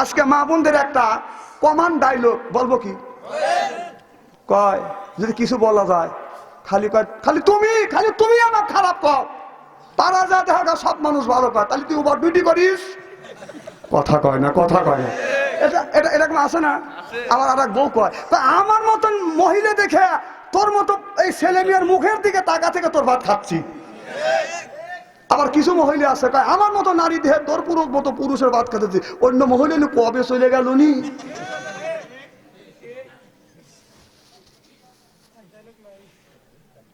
আজকে মা বোনদের একটা কমান ডাইলগ বলব কি? কয়, যদি কিছু বলা যায়, খালি কয়, খালি তুমি খালি তুমি আমার খারাপ কর তারা যা দেখা সব মানুষ ভালো কয় তাহলে তুই ওভার ডিউটি করিস? কথা কয় না, কথা কয় না। এটা এটা এরকম আছে না? আমার আর এক বউ কয়, তা আমার মতন মহিলা দেখে তোর মতো এই ছেলে মেয়ের মুখের দিকে তাকা থেকে তোর ভাত খাচ্ছি। আবার কিছু মহিলা আছে, কয়, আমার মতো নারী দেহে তোর পুরুষ মতো পুরুষের ভাত খেতেছি অন্য মহিলা কবে চলে গেল নি?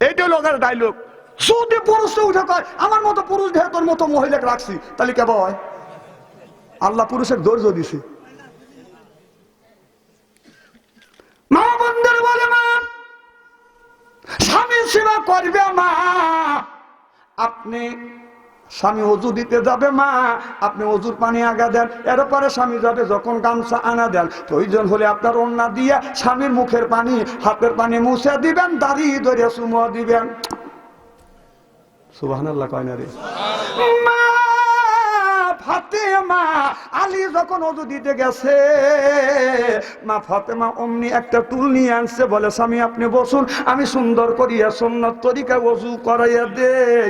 এইটাই লোকের ডাইলগ যদি উঠে কয়, আমার মতো পুরুষ তোর মতো মহিলাকে রাখছি, তাহলে আল্লাহ পুরুষের ধৈর্য দিছে। মা বন্ধুর বলে, মা, স্বামী সেবা করবে মা। আপনি স্বামী অজু দিতে যাবে মা, আপনি অজুর পানি আগা দেন। এরপরে স্বামী যাবে যখন গামছা আনা দেন। প্রয়োজন হলে আপনার অন্যা দিয়ে স্বামীর মুখের পানি, হাতের পানি মুছে দিবেন, দাড়ি ধরে সুমো দিবেন। সুবাহ মা, ফাতেমা, আলী যখন অজু দিতে গেছে, মা ফাতেমা অমনি একটা টুল নিয়ে আনছে, বলে, স্বামী, আপনি বসুন, আমি সুন্দর করিয়া সন্ন্যত তরিকা অজু করাইয়া দেই।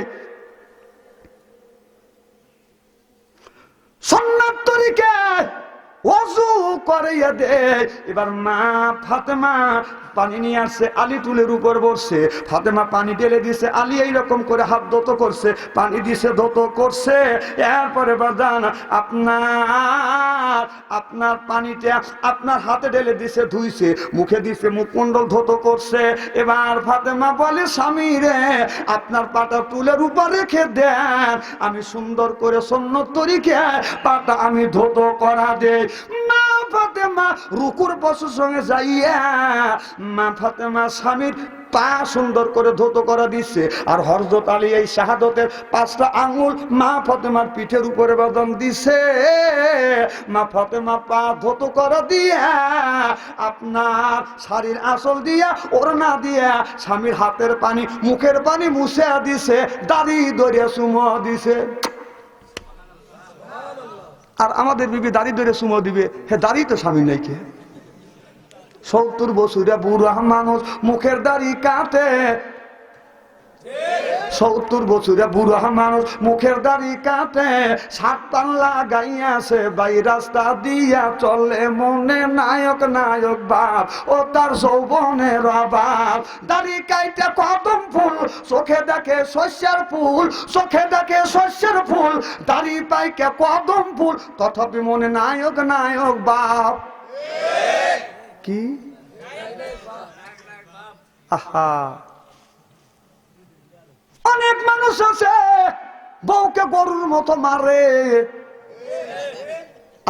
সন্ন্যত তরিকায় অজু করাইয়া দে। এবার মা ফাতেমা পানি নিয়ে আসছে, আলি টুলের উপর বসছে। ফাতেমা পানি ঢেলে দিছে, আলি এইরকম করে হাত ধত করছে, পানি দিছে, ধত করছে। এরপরে বাজান আপনার আপনার পানিটা আপনার হাতে ঢেলে দিছে, ধুইছে, মুখে দিছে মুখমন্ডল ধত করছে। এবার ফাতেমা বলে, স্বামী রে, আপনার পাটা তুলের উপর রেখে দেন। আমি সুন্দর করে সন্ন তরিকে পাটা আমি ধত করা দেই। মা ফাতেমা রুকুর পশুর সঙ্গে যাইয়া মা ফাতেমা স্বামীর পা সুন্দর করে ধৌত করা দিচ্ছে। আর হরজত আলী এই শাহাদতের পাঁচটা আঙুল মা ফতেমার পিঠের উপরে বাদন দিছে। মা ফতেমা পা ধৌত করা দিয়া আপনার শাড়ির আসল দিয়া, ওড়না দিয়া স্বামীর হাতের পানি, মুখের পানি মুছে দিছে, দাড়ি দরিয়া সুমো দিছে। আর আমাদের বিবি দাড়ি ধরে সুমো দিবে, হে দাড়ি তো স্বামী নাই কে সত্তর বছরে বুড়া মানুষ মুখের দাড়ি কাটে সত্তর বছরে বুড়া মানুষ মুখের দাড়ি কাটে সাত পান লাগাইয়াছে, বাই রাস্তা দিয়া চলে মনে নায়ক নায়ক বাপ, ও তার যৌবনের অভাব। দাড়ি কাইটে কদম ফুল, চোখে দেখে শস্যের ফুল, চোখে দেখে শস্যের ফুল। দাড়ি পাইকে কদম ফুল, তথাপি মনে নায়ক নায়ক বাপ। কি? আহা! মানুষ আছে বউকে গরুর মতো মারে।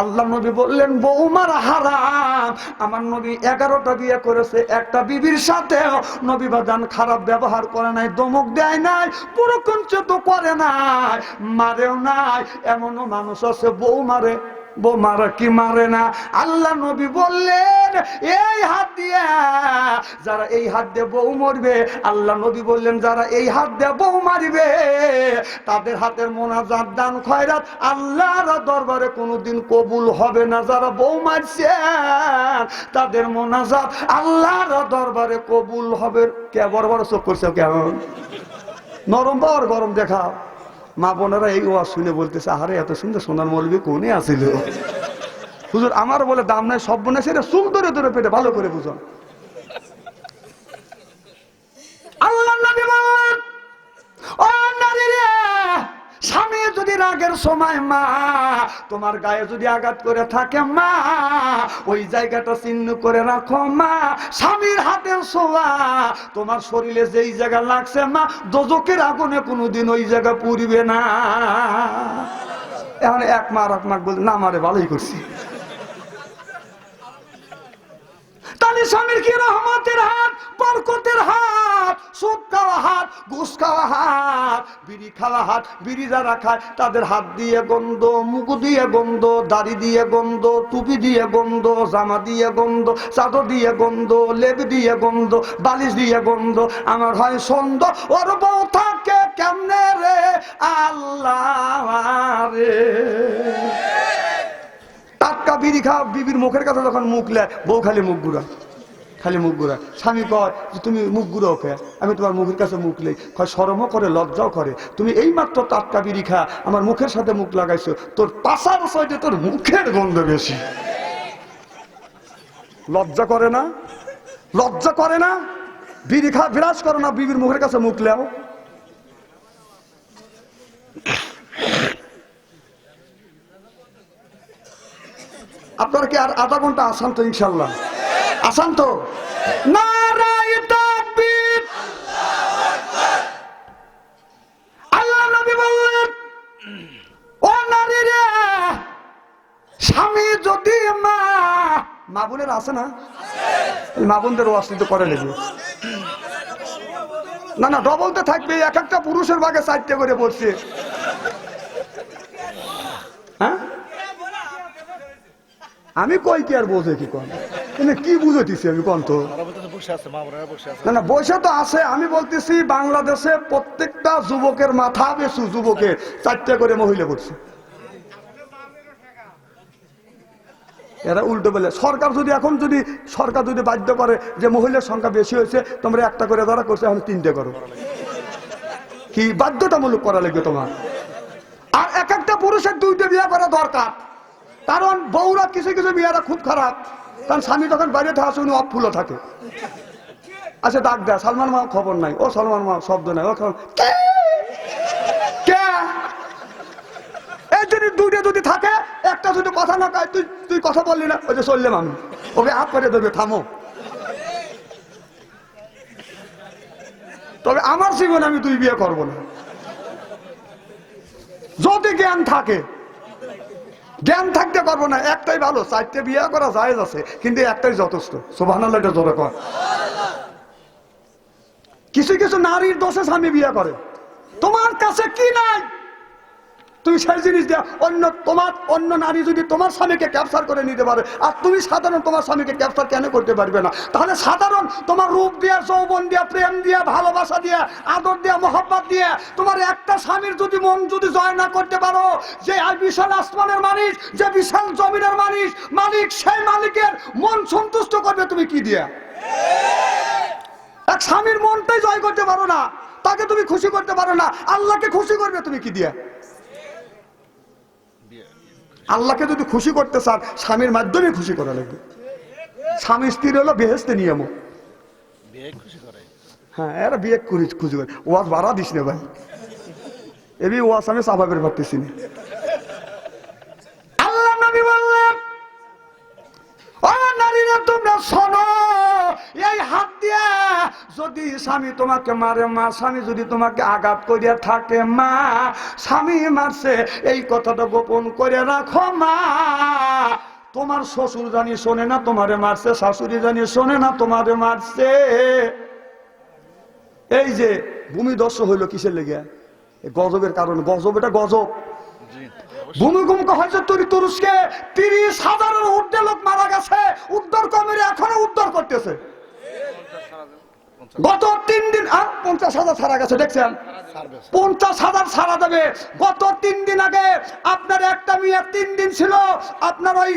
আল্লাহ নবী বললেন, বউ মারা হারাম। আমার নবী এগারোটা বিয়ে করেছে, একটা বিবির সাথে নবী বাজান খারাপ ব্যবহার করে নাই, দমক দেয় নাই, পুরো কঞ্চিত করে নাই, মারেও নাই, এমনও মানুষ আছে, বউ মারে। বউ মারা কি মারে না? আল্লাহ নবী বললেন, এই হাত দিয়ে যারা এই হাত দিয়ে বউ মরবে, আল্লাহ নবী বললেন, যারা এই হাত দিয়ে বউ মারবে, তাদের হাতের মোনাজাত, দান, খয়রাত আল্লাহর দরবারে কোনোদিন কবুল হবে না। যারা বউ মারছে, তাদের মোনাজাত আল্লাহর দরবারে কবুল হবে। কে বড় বড় চোখ করছে কেমন? নরম বর গরম দেখাও। মা বোনেরা এই ওয়াজ শুনে বলতেছে আরে এত সুন্দর সোনার মলবি কোনে আসিল? হুজুর, আমার বলে দাম নাই, সব বোনে সেটা চুল ধরে ধরে পেটে, ভালো করে বুঝো আল্লাহ নবী বললেন ও নারী রে স্বামী যদি রাগের সময়, মা। তোমার গায়ে যদি আঘাত করে থাকে, মা, ওই জায়গাটা চিহ্ন করে রাখো, মা। স্বামীর হাতের সোয়া তোমার শরীরে যেই জায়গা লাগছে, মা দোজকের আগুনে কোনোদিন ওই জায়গা পুরিবে না। এখন এক মা আর এক মা বলে না মারে ভালোই করছি। তাহলে স্বামীর কি রহমতের হাত, বরকতের হাত? সুদ খাওয়া হাত, ঘুষ খাওয়া হাত, বিড়ি খাওয়া হাত, বিড়ি যারা খায়, তাদের হাত দিয়ে গন্ধ, মুখ দিয়ে গন্ধ, দাড়ি দিয়ে গন্ধ, টুপি দিয়ে গন্ধ, জামা দিয়ে গন্ধ, চাদর দিয়ে গন্ধ, লেপ দিয়ে গন্ধ, বালিশ দিয়ে গন্ধ। আমার হয় সন্দ, ওর বউ থাকে কেমনে রে? আল্লাহ রে। বিড়ি খা বিবির মুখের কাছে যখন মুখ লেয় বউ খালি মুখ গুড়া খালি মুখ গুড়া স্বামী যে তুমি মুখ গুঁড়ো ওকে আমি তোমার মুখের কাছে মুখ লেই। কয়, সরমও করে, লজ্জাও করে। তুমি এই মাত্র টাটকা বিড়ি খা, আমার মুখের সাথে মুখ লাগাইছো। তোর পাশার সাইডে তোর মুখের গন্ধ বেশি। লজ্জা করে না? লজ্জা করে না? বিড়ি খা, বিরাজ করো না, বিবির মুখের কাছে মুখ লেও। আপনার কি আর আধা ঘণ্টা আসান তো ইনশাল্লাহ আসান তো? আল্লাহ নবী ও স্বামী যদি মা না? অস্তিত্ব করে নেবে। না না ডবলতে থাকবে, এক একটা পুরুষের ভাগে চারটে করে পড়ছে আমি কই কি আর বোঝে কি কন এনে কি বুঝেছি আমি কন তো? না না বসে তো আছে আমি বলতেছি বাংলাদেশে প্রত্যেকটা যুবকের মাথা বেশু যুবকের চারটে করে মহিলা করছে এরা উল্টো বলে সরকার যদি এখন যদি সরকার যদি বাধ্য করে যে মহিলার সংখ্যা বেশি হয়েছে তোমরা একটা করে ধরা করছে এখন তিনটে করো। কি বাধ্যতামূলক করা লাগবে তোমার? আর এক একটা পুরুষের দুইটা বিয়ে করা দরকার। কারণ বউরা কিছু কিছু বিয়েরা খুব খারাপ। কারণ স্বামী তখন বাইরে থাকে উনি অফুলো থাকে। আচ্ছা ডাক দেয় সালমান মা খবর নাই। ও সালমান মা শব্দ নাই। ও খবর যদি যদি থাকে, একটা কথা না তুই তুই কথা বললি না, ওই যে ওকে হাত করে দেবে, থামো। তবে আমার আমি বিয়ে করব না। যদি জ্ঞান থাকে জ্ঞান থাকতে পারব না, একটাই ভালো, চারটে বিয়ে করা যায় আছে, কিন্তু একটাই যথেষ্ট। সোভান এটা জোরে কর কিছু কিছু নারীর দোষে স্বামী বিয়ে করে। তোমার কাছে কি নাই? তুমি সেই জিনিস দেওয়া অন্য তোমার, অন্য নারী যদি তোমার স্বামীকে ক্যাপচার করে নিতে পারে, আর তুমি সাধারণ তোমার স্বামীকে ক্যাপচার কেন করতে পারবে না? তাহলে সাধারণ তোমার রূপ দিয়া, যৌবন দিয়া, প্রেম দিয়া, ভালোবাসা দিয়া, আদর দিয়া মোহাম্মত দিয়া, তোমার একটা স্বামীর যদি মন যদি জয় না করতে পারো, যে বিশাল আসমানের মালিক যে বিশাল জমিনের মালিক মালিক সেই মালিকের মন সন্তুষ্ট করবে তুমি কি দিয়া? এক স্বামীর মনটাই জয় করতে পারো না, তাকে তুমি খুশি করতে পারো না, আল্লাহকে খুশি করবে তুমি কি দিয়া? আল্লাহকে যদি খুশি করতে চান স্বামীর মাধ্যমে খুশি করা লাগবে। স্বামী স্ত্রীর হলো বেহেস্তে নিয়ম বিয়ে খুশি করে? হ্যাঁ এরা বিয়ে খুশি করে। ওয়াজ বাড়া দিস না ভাই। এবি ওয়াজ আমি স্বাভাবিক ভাবতেছি পারতেছি না। যদি স্বামী তোমাকে মারে মা স্বামী যদি তোমাকে আঘাত করিয়া থাকে মা স্বামী মারছে এই কথাটা গোপন করে রাখো মা। তোমার শ্বশুর জানি শোনে না তোমারে মারছে শাশুড়ি জানি শোনে না তোমারে মারছে। এই যে ভূমিদস্য হইল কিসের লেগে? গজবের কারণে গজব এটা গজব। ভূমিকম্প হয়েছে তুরি তুরস্কে তিরিশ হাজারের ঊর্ধ্বে লোক মারা গেছে উদ্ধার কর্মীরা এখনও উদ্ধার করতেছে। গত তিন দিন আর পঞ্চাশ হাজার ছাড়া গেছে, দেখছেন? পঞ্চাশ হাজার ছাড়া দেবে। গত তিন দিন আগে আপনার একটা মেয়ে তিন দিন ছিল, আপনার ওই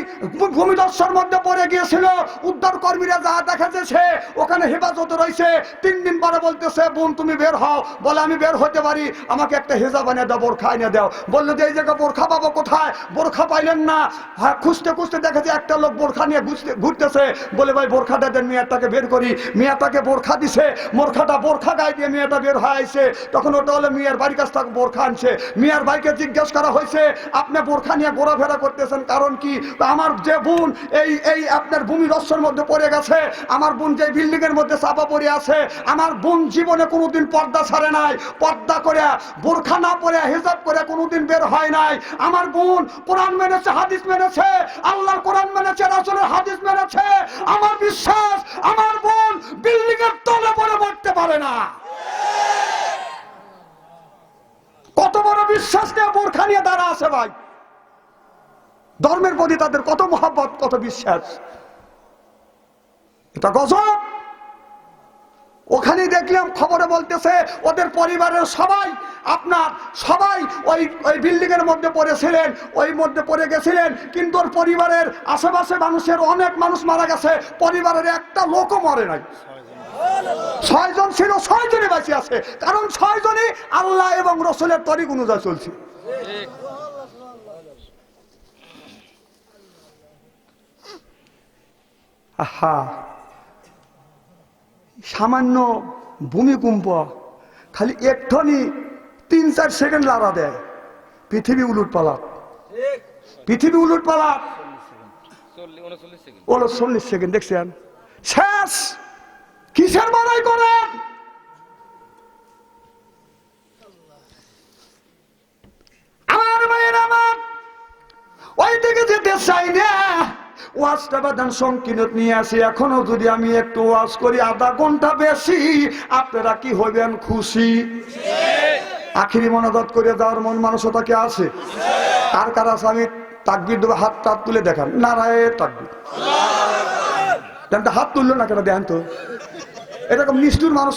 ভূমিদস্যর মধ্যে পড়ে গিয়েছিল। উদ্ধার কর্মীরা যা দেখা যাচ্ছে ওখানে হেফাজতে রয়েছে। তিন দিন পরে বলতেছে, বোন, তুমি বের হও। বলে, আমি বের হতে পারি। আমাকে একটা হেজাব এনে দাও, বোরখা এনে দাও। বলল, যে এই জায়গায় বোরখা পাবো কোথায়? বোরখা পাইলেন না। হ্যাঁ খুঁজতে খুঁজতে দেখেছে, একটা লোক বোরখা নিয়ে ঘুরতেছে। বলে, ভাই বোরখাটা দেন মেয়েটাকে বের করি। মেয়েটাকে বোরখা দিছে। বোরখাটা বোরখা গায়ে দিয়ে মেয়েটা বের হয়ে আইছে। তখন ওটা হলো মিয়ার বাড়ির কাছ থেকে বোরখা আনছে। মিয়ার ভাইকে জিজ্ঞেস করা হয়েছে, আপনি বোরখা নিয়ে ঘোরাফেরা করতেছেন, কারণ কি? আমার যে বোন, এই এই আপনার ভূমি রস্যের মধ্যে পড়ে গেছে, আমার বোন যে বিল্ডিং এর মধ্যে চাপা পড়ে আছে, আমার বোন জীবনে কোনোদিন পর্দা ছাড়ে নাই। পর্দা করে বোরখা না পরে হিসাব করে কোনোদিন বের হয় নাই। আমার বোন কোরআন মেনেছে, হাদিস মেনেছে আল্লাহর কোরআন মেনেছে, রাসূলের হাদিস মেনেছে। আমার বিশ্বাস, আমার বোন বিল্ডিং এর তলে পড়ে মরতে পারে না। কত বড় বিশ্বাস নিয়ে বোরখা নিয়ে দাঁড়া আছে ভাই। ধর্মের প্রতি তাদের কত মহাব্বত, কত বিশ্বাস। এটা গজব। ওখানে দেখলাম খবরে বলতেছে, ওদের পরিবারের সবাই, আপনার সবাই ওই ওই বিল্ডিং এর মধ্যে পড়েছিলেন, ওই মধ্যে পড়ে গেছিলেন, কিন্তু ওর পরিবারের আশেপাশে মানুষের অনেক মানুষ মারা গেছে, পরিবারের একটা লোকও মরে নাই। ছয়জন ছিল, ছয়জনই বেঁচে আছে, কারণ ছয়জনই আল্লাহ এবং রসুলের তরিক অনুযায়ী চলছে। আহা। সামান্য ভূমিকম্প, খালি একটনি তিন চার সেকেন্ড লাড়া দেয়। পৃথিবী উলুট পালাত। পৃথিবী উলুট পালাত। চল্লিশ সেকেন্ড, দেখছেন? শেষ! কিসের মারাই করেন? ওয়াজটা বাদান সংকীর্ণ নিয়ে আসি। এখনও যদি আমি একটু ওয়াজ করি, আধা ঘণ্টা বেশি, আপনারা কি হইবেন খুশি? আখিরি মনাদত করে যাওয়ার মন মানসতা কি আছে? কার কার আছে? আমি তাকবির দেবো, হাত টাত তুলে দেখান। নারায় তাকবির। হাত তুললো না কেন? দেন তো। এরকম নিষ্ঠুর মানুষ